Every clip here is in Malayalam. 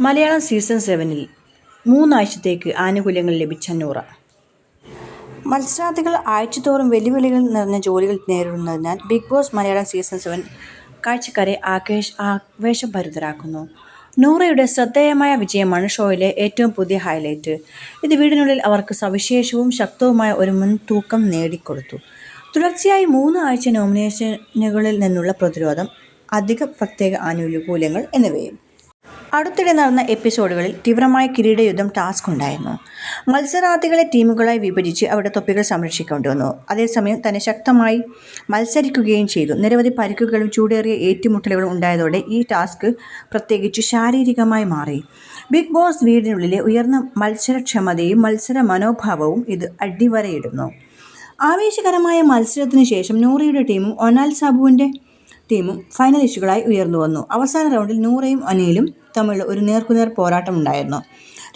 മലയാളം സീസൺ സെവനിൽ മൂന്നാഴ്ചത്തേക്ക് ആനുകൂല്യങ്ങൾ ലഭിച്ച നൂറ. മത്സരാർത്ഥികൾ ആഴ്ചതോറും വെല്ലുവിളികൾ നിറഞ്ഞ ജോലികൾ നേരിടുന്നതിനാൽ Bigg Boss Malayalam season seven കാഴ്ചക്കാരെ Akesh ആവേശഭരിതരാക്കുന്നു നൂറയുടെ ശ്രദ്ധേയമായ വിജയമാണ് ഷോയിലെ ഏറ്റവും പുതിയ ഹൈലൈറ്റ്. ഇത് വീടിനുള്ളിൽ അവർക്ക് സവിശേഷവും ശക്തവുമായ ഒരു മുൻതൂക്കം നേടിക്കൊടുത്തു. തുടർച്ചയായി മൂന്ന് ആഴ്ച നോമിനേഷനുകളിൽ നിന്നുള്ള പ്രതിരോധം അധിക പ്രത്യേക ആനുകൂല്യങ്ങൾ എന്നിവയും. അടുത്തിടെ നടന്ന എപ്പിസോഡുകളിൽ തീവ്രമായ കിരീടയുദ്ധം ടാസ്ക് ഉണ്ടായിരുന്നു. മത്സരാർത്ഥികളെ ടീമുകളായി വിഭജിച്ച് അവരുടെ തൊപ്പികൾ സംരക്ഷിക്കേണ്ടി വന്നു. അതേസമയം തന്നെ ശക്തമായി മത്സരിക്കുകയും ചെയ്തു. നിരവധി പരിക്കുകളും ചൂടേറിയ ഏറ്റുമുട്ടലുകളും ഉണ്ടായതോടെ ഈ ടാസ്ക് പ്രത്യേകിച്ച് ശാരീരികമായി മാറി. ബിഗ് ബോസ് വീടിനുള്ളിലെ ഉയർന്ന മത്സരക്ഷമതയും മത്സര മനോഭാവവും ഇത് അടിവരയിടുന്നു. ആവേശകരമായ മത്സരത്തിന് ശേഷം നൂറിയുടെ ടീമും ഒനാൽ സാബുവിന്റെ ടീമും ഫൈനൽ ഇഷ്യൂകളായി ഉയർന്നു വന്നു. അവസാന റൗണ്ടിൽ നൂറയും അനിയിലും തമ്മിലുള്ള ഒരു നേർക്കുനേർ പോരാട്ടമുണ്ടായിരുന്നു.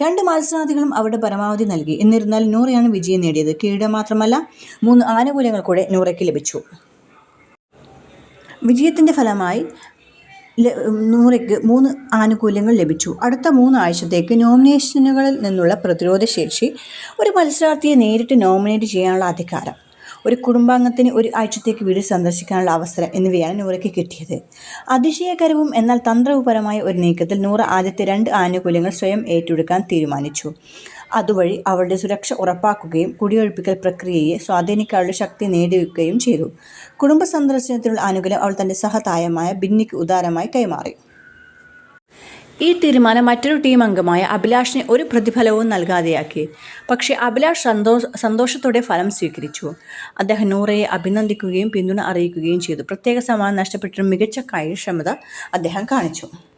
രണ്ട് മത്സരാർത്ഥികളും അവരുടെ പരമാവധി നൽകി. എന്നിരുന്നാൽ നൂറയാണ് വിജയം നേടിയത്. കിരീടം മാത്രമല്ല മൂന്ന് ആനുകൂല്യങ്ങൾ കൂടെ നൂറയ്ക്ക് ലഭിച്ചു. വിജയത്തിന്റെ ഫലമായി നൂറയ്ക്ക് മൂന്ന് ആനുകൂല്യങ്ങൾ ലഭിച്ചു. അടുത്ത മൂന്ന് ആഴ്ചത്തേക്ക് നോമിനേഷനുകളിൽ നിന്നുള്ള പ്രതിരോധ ശേഷി ഒരു മത്സരാർത്ഥിയെ നേരിട്ട് നോമിനേറ്റ് ചെയ്യാനുള്ള അധികാരം. ഒരു കുടുംബാംഗത്തിന് ഒരു ആഴ്ചത്തേക്ക് വീട് സന്ദർശിക്കാനുള്ള അവസരം എന്നിവയാണ് നൂറയ്ക്ക് കിട്ടിയത്. അതിശയകരവും എന്നാൽ തന്ത്രപരമായ ഒരു നീക്കത്തിൽ നൂറ ആദ്യത്തെ രണ്ട് ആനുകൂല്യങ്ങൾ സ്വയം ഏറ്റെടുക്കാൻ തീരുമാനിച്ചു. അതുവഴി അവളുടെ സുരക്ഷ ഉറപ്പാക്കുകയും കുടിയൊഴിപ്പിക്കൽ പ്രക്രിയയെ സ്വാധീനിക്കാനുള്ള ശക്തി നേടുകയും ചെയ്തു. കുടുംബ സന്ദർശനത്തിനുള്ള ആനുകൂല്യം അവൾ തന്റെ സഹതായമായ ബിന്നിക്ക് ഉദാരമായി കൈമാറി. ഈ തീരുമാനം മറ്റൊരു ടീം അംഗമായ അഭിലാഷിനെ ഒരു പ്രതിഫലവും നൽകാതെയാക്കി. പക്ഷേ അഭിലാഷ് സന്തോഷ സന്തോഷത്തോടെ ഫലം സ്വീകരിച്ചു. അദ്ദേഹം നൂറയെ അഭിനന്ദിക്കുകയും പിന്തുണ അറിയിക്കുകയും ചെയ്തു. പ്രത്യേക സമ്മാനം നഷ്ടപ്പെട്ടിട്ടും മികച്ച കാര്യക്ഷമത അദ്ദേഹം കാണിച്ചു.